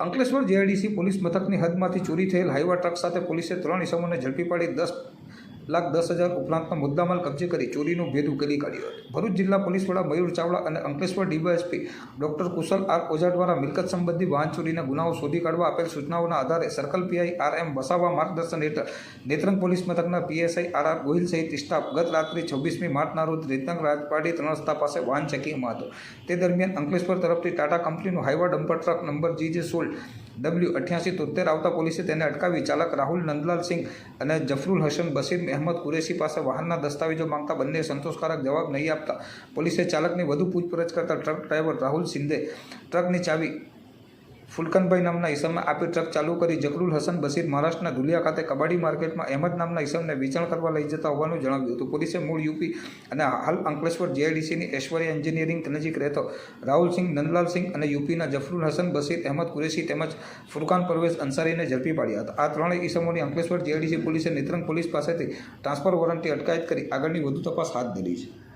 Ankleshwar JIDC police મથકની હદમાંથી ચોરી થયેલ હાઈવા ટ્રક સાથે પોલીસે ત્રણ ઇસમોને ઝડપી પાડી દસ લાખ દસ હજાર ઉપરાંતનો મુદ્દામાલ કબજે કરી ચોરીનો ભેદ ઉકેલી કાઢ્યો હતો. ભરૂચ જિલ્લા પોલીસ વડા મયુર ચાવડા અને Ankleshwar DYSP doctor Kushal R Ojha દ્વારા મિલકત સંબંધી વાહન ચોરીના ગુનાઓ શોધી કાઢવા આપેલ સૂચનાઓના આધારે circle PI R M Vasava માર્ગદર્શન હેઠળ નેત્રંગ પોલીસ મથકના પીએસઆઈ આર આર ગોહિલ સહિત સ્ટાફ ગત રાત્રે છવ્વીસમી માર્ચના રોજ નેત્રંગ રાજપાટી ત્રણ રસ્તા પાસે વાહન ચેકિંગમાં હતો. તે દરમિયાન અંકલેશ્વર તરફથી ટાટા કંપનીનું Hyva dumper truck number G J સોળ ડબલ્યુ અઠ્યાસી તોતેર આવતા પોલીસે તેને અટકાવી ચાલક રાહુલ નંદલાલ સિંહ અને જફરુલ હસન બસીમ અહેમદ કુરેશી પાસે વાહનના દસ્તાવેજો માંગતા બંને સંતોષકારક જવાબ નહીં આપતા પોલીસે ચાલકની વધુ પૂછપરછ કરતા ટ્રક ડ્રાઈવર રાહુલ સિંધે ટ્રકની ચાવી ફુલકનભાઈ નામના ઈસમે આપી ટ્રક ચાલુ કરી જકરુલ હસન બશીર મહારાષ્ટ્રના ધુલિયા ખાતે કબાડી માર્કેટમાં અહેમદ નામના ઈસમને વેચાણ કરવા લઈ જતા હોવાનું જણાવ્યું હતું. પોલીસે મૂળ યુપી અને હાલ અંકલેશ્વર જેઆઈડીસીની ઐશ્વર્ય એન્જિનિયરિંગ નજીક રહેતો રાહુલ સિંહ, નંદલાલ સિંહ અને યુપીના જફરુલ હસન બશીર, અહેમદ કુરેશી તેમજ ફુરકાન પરવેઝ અંસારીને ઝડપી પાડ્યા હતા. આ ત્રણેય ઈસમોની અંકલેશ્વર જેઆઈડીસી પોલીસે નેત્રંગ પોલીસ પાસેથી ટ્રાન્સફર વોરંટી અટકાયત કરી આગળની વધુ તપાસ હાથ ધરી છે.